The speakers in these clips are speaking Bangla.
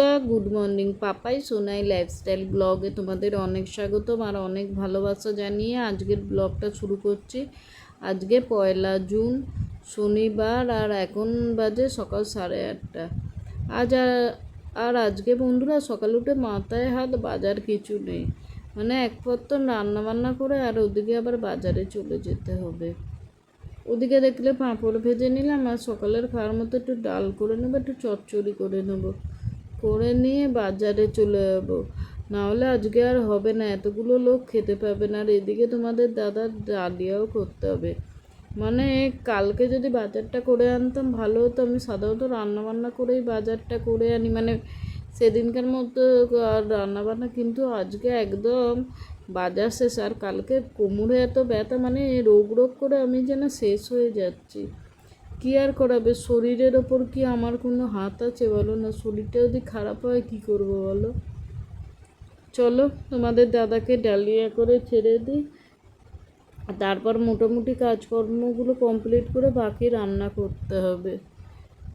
বন্ধুরা, good morning Papai, Sonai lifestyle ব্লগে তোমাদের অনেক স্বাগতম আর অনেক ভালোবাসা জানিয়ে আজকের ব্লগটা শুরু করছি। আজকে পয়লা জুন, শনিবার আর এখন বাজে সকাল সাড়ে আটটা। আজ আর- আজকে বন্ধুরা সকাল উঠে মাথায় হাত বাজার কিছু নেই। মানে এক পত্র রান্না বান্না করে আর ওদিকে আবার বাজারে চলে যেতে হবে। ওদিকে দেখলে পাঁপড় ভেজে নিলাম আর সকালের খাওয়ার মতো একটু ডাল করে নেব, একটু চচ্চড়ি করে নেব। করে নিয়ে বাজারে চলে যাব। নাহলে আজকে আর হবে না, এতগুলো লোক খেতে পাবে না, আর এদিকে তোমাদের দাদার ডালিয়াও করতে হবে। মানে কালকে যদি বাজারটা করে আনতাম, ভালো হতো। আমি সাধারণত রান্নাবান্না করেই বাজারটা করে আনি। মানে সেদিনকার মতো আর রান্না বান্না কিন্তু আজকে একদম বাজার শেষ। আর কালকে কোমরে এত ব্যথা মানে রোগ রোগ করে আমি যেন শেষ হয়ে যাচ্ছি। কি আর করাবে? শরীরের ওপর কি আমার কোনো হাত আছে বলো না? শরীরটা যদি খারাপ হয় কি করব বলো? চলো, তোমাদের দাদাকে ডালিয়া করে ছেড়ে দিই। তারপর মোটামুটি কাজকর্মগুলো কমপ্লিট করে বাকি রান্না করতে হবে।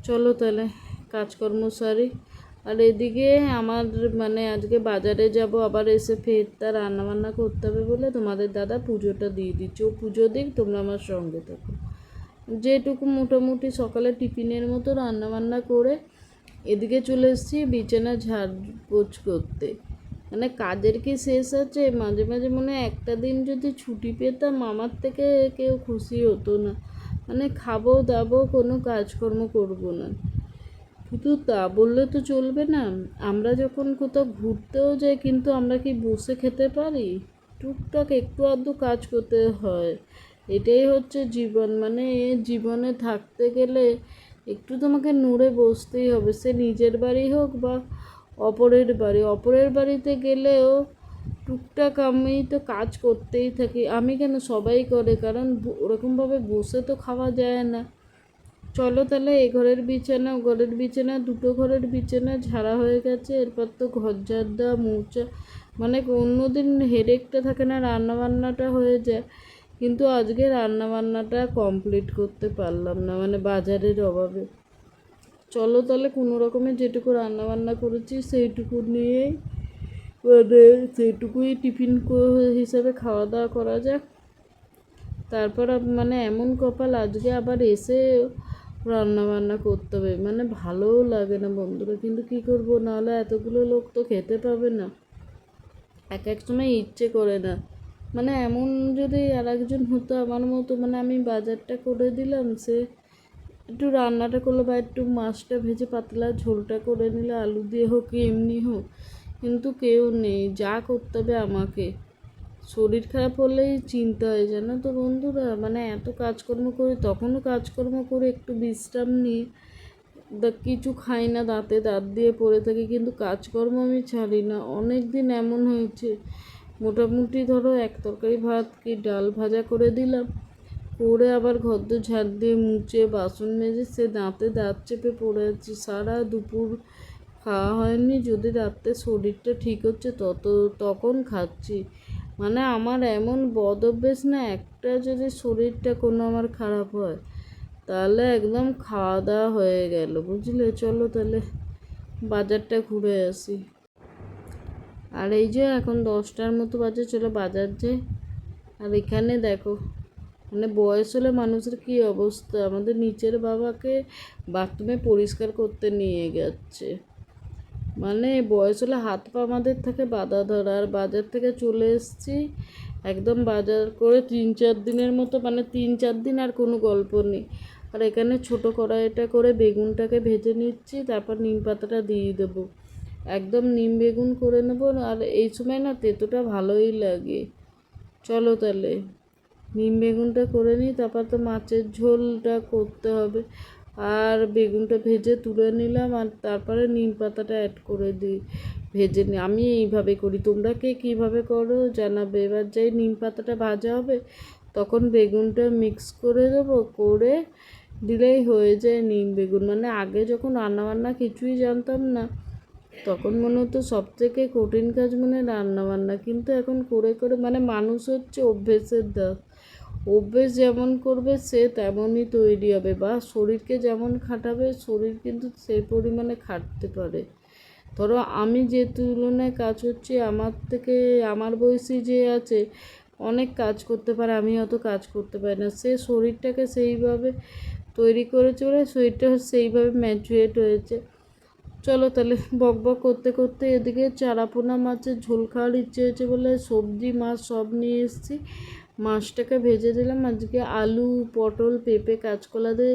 চলো তাহলে, কাজকর্ম সারি। আর এদিকে আমার মানে আজকে বাজারে যাব, আবার এসে ফের তা রান্না বান্না করতে হবে বলে তোমাদের দাদা পুজোটা দিয়ে দিচ্ছে। ও পুজো দিক, তোমরা আমার সঙ্গে থাকো। যেটুকু মোটামুটি সকালে টিফিনের মতো রান্না বান্না করে এদিকে চলে এসেছি বিছানা ঝাড়পোছ করতে। মানে কাজের কি শেষ আছে? মাঝে মাঝে মনে একটা দিন যদি ছুটি পেতাম, আমার থেকে কেউ খুশি হতো না। মানে খাব দাবো কোনো কাজকর্ম করব না। কিন্তু তা বললে তো চলবে না। আমরা যখন কোথাও ঘুরতেও যাই, কিন্তু আমরা কি বসে খেতে পারি? টুকটাক একটু আধটু কাজ করতে হয়। এটাই হচ্ছে জীবন। মানে জীবনে থাকতে গেলে একটু তোমাকে নড়ে বসতেই হবে। সে নিজের বাড়ি হোক বা অপরের বাড়ি। অপরের বাড়িতে গেলেও টুকটাক আমি তো কাজ করতেই থাকি। আমি কেন সবাই করে? কারণ ওরকমভাবে বসে তো খাওয়া যায় না। চলো তাহলে এ ঘরের বিছানা ঘরের বিছানা, দুটো ঘরের বিছানা, ঝাড়া হয়ে গেছে। এরপর তো ঘর ঝাড় দেওয়া, মোচা মানে অন্যদিন হেডেকটা থাকে না রান্না বান্নাটা হয়ে যায়। কিন্তু আজকে রান্না বান্নাটা কমপ্লিট করতে পারলাম না মানে বাজারের অভাবে। চলো তাহলে কোনো রকমের যেটুকু রান্না বান্না করেছি সেইটুকু নিয়েই মানে সেইটুকুই টিফিন হিসাবে খাওয়া দাওয়া করা যাক। তারপর মানে এমন কপাল আজকে আবার এসে রান্না বান্না করতে হবে মানে ভালোও লাগে না বন্ধুরা, কিন্তু কি করব? নাহলে এতগুলো লোক তো খেতে পাবে না। এক এক সময় ইচ্ছে করে না। মানে এমন যদি আর একজন হতো আমার মতো মানে আমি বাজারটা করে দিলাম, সে একটু রান্নাটা করল বা একটু মাছটা ভেজে পাতলা ঝোলটা করে নিলে, আলু দিয়ে হোক, এমনি হোক, কিন্তু কেউ নেই, যা করতে হবে আমাকে। শরীর খারাপ হলেই চিন্তা হয়, জানো তো বন্ধুরা মানে এত কাজকর্ম করি, তখনও কাজকর্ম করে একটু বিশ্রাম নিই। দা- কিছু খাই না, দাঁতে দাঁত দিয়ে পড়ে থাকি, কিন্তু কাজকর্ম আমি ছাড়ি না। অনেক দিন এমন হয়েছে মোটামুটি ধরো এক তরকারি ভাত কি ডাল ভাজা করে দিলাম। করে আবার ঘরদোর ঝাড় দিয়ে মুছে বাসন মেজে সে দাঁতে দাঁত চেপে পড়ে আছি। সারা দুপুর খাওয়া হয়নি, যদি রাত্রে শরীরটা ঠিক হচ্ছে তত তখন খাচ্ছি। মানে আমার এমন বদ অভ্যেস না, একটা যদি শরীরটা কোনো আমার খারাপ হয়, তাহলে একদম খাওয়া দাওয়া হয়ে গেল, বুঝলে? চলো তাহলে বাজারটা ঘুরে আসি। আর এই যে এখন দশটার মতো বাজে, চলো বাজার যে আর এখানে দেখো মানে বয়স হলে মানুষের কী অবস্থা? আমাদের নিচের বাবাকে বাথরুমে পরিষ্কার করতে নিয়ে যাচ্ছে। মানে বয়স হলে হাত পা আমাদের থেকে বাধা ধরা। আর বাজার থেকে চলে এসেছি, একদম বাজার করে তিন চার দিনের মতো মানে তিন চার দিন আর কোনো গল্প নেই। আর এখানে ছোট কড়াইটা করে বেগুনটাকে ভেজে নিচ্ছি, তারপর নিম পাতাটা দিয়ে দেবো। একদম নিম বেগুন করে নেব আর এই সময় না তেঁতোটা ভালোই লাগে। চলো তাহলে, নিম বেগুনটা করে নিই, তারপর তো মাছের ঝোলটা করতে হবে। আর বেগুনটা ভেজে তুলে নিলাম আর তারপরে নিম পাতাটা অ্যাড করে দিই, ভেজে নিই আমি এইভাবে করি। তোমরা কে কীভাবে করো জানাবে। এবার যাই নিম পাতাটা ভাজা হবে, তখন বেগুনটা মিক্স করে দেবো, করে দিলেই হয়ে যায় নিম বেগুন। মানে আগে যখন রান্নাবান্না কিছুই জানতাম না তখন মনে হতো সব থেকে কঠিন কাজ মানে রান্নাবান্না। কিন্তু এখন করে করে মানে মানুষ হচ্ছে অভ্যেসের দাস। অভ্যেস যেমন করবে সে তেমনই তৈরি হবে বা শরীরকে যেমন খাটাবে, শরীর কিন্তু সেই পরিমাণে খাটতে পারে। ধরো আমি যে তুলনায় কাজ করছি আমার থেকে, আমার বয়সী যে আছে, অনেক কাজ করতে পারে, আমি অত কাজ করতে পারি না। সে শরীরটাকে সেইভাবে তৈরি করে চলে, শরীরটা সেইভাবে ম্যাচুয়েট হয়েছে। চলো তাহলে বক বক করতে করতে এদিকে চারাপোনা মাছের ঝোল খাওয়ার ইচ্ছে হয়েছে বলে সবজি, মাছ সব নিয়ে এসেছি। মাছটাকে ভেজে দিলাম। আজকে আলু, পটল, পেঁপে, কাঁচকলা দিয়ে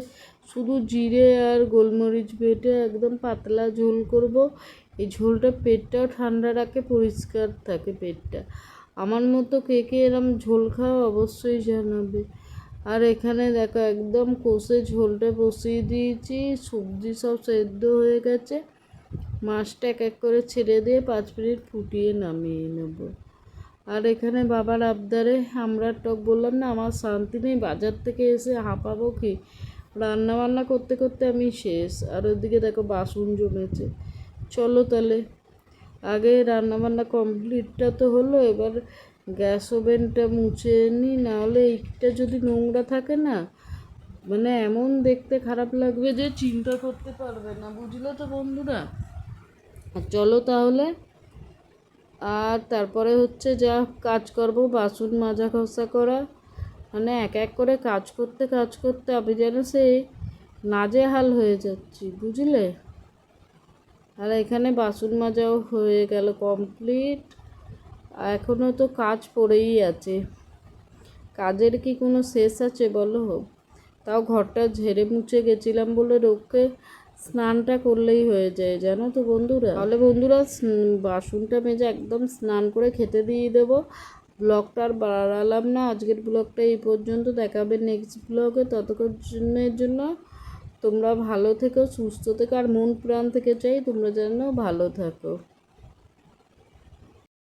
শুধু জিরে আর গোলমরিচ বেটে একদম পাতলা ঝোল করব। এই ঝোলটা পেটটাও ঠান্ডা রাখে, পরিষ্কার থাকে পেটটা। আমার মতো কে কে এরম ঝোল খাও অবশ্যই জানাবে। আর এখানে দেখো একদম কষে ঝোলটা বসিয়ে দিয়েছি। সবজি সব সেদ্ধ হয়ে গেছে। মাছটা এক এক করে ছেড়ে দিয়ে পাঁচ মিনিট ফুটিয়ে নামিয়ে নেব। আর এখানে বাবার আবদারে আমরা টক বললাম না, আমার শান্তি নেই, বাজার থেকে এসে হাঁপাবো কি? রান্না বান্না করতে করতে আমি শেষ। আর ওদিকে দেখো বাসন জমেছে। চলো তাহলে, আগে রান্না বান্না কমপ্লিটটা তো হলো, এবার গ্যাস ওভেনটা মুছে নিই নাহলে এইটা যদি নোংরা থাকে না মানে এমন দেখতে খারাপ লাগবে যে চিন্তা করতে পারবে না। বুঝলে তো বন্ধুরা? চলো তাহলে। আর তারপরে হচ্ছে যা কাজ করব, বাসন মাজা ঘষা করা। মানে এক এক করে কাজ করতে কাজ করতে আমি যেন সেই নাজেহাল হয়ে যাচ্ছি, বুঝলে? আর এখানে বাসন মাজাও হয়ে গেল কমপ্লিট এখনও তো কাজ পড়েই আছে। কাজের কি কোনো শেষ আছে বলো? তাও ঘরটা ঝেড়ে মুছে গেছিলাম বলে রোগকে স্নানটা করলেই হয়ে যায়, জানো তো বন্ধুরা? তাহলে বন্ধুরা বাসনটা মেজে একদম স্নান করে খেতে দিয়ে দেবো। ব্লগটা আর বাড়ালাম না, আজকের ব্লগটা এই পর্যন্ত। দেখাবে নেক্সট ব্লগে। ততক্ষণের জন্য তোমরা ভালো থেকো, সুস্থ থেকো, আর মন প্রাণ থেকে চাই তোমরা যেন ভালো থাকো।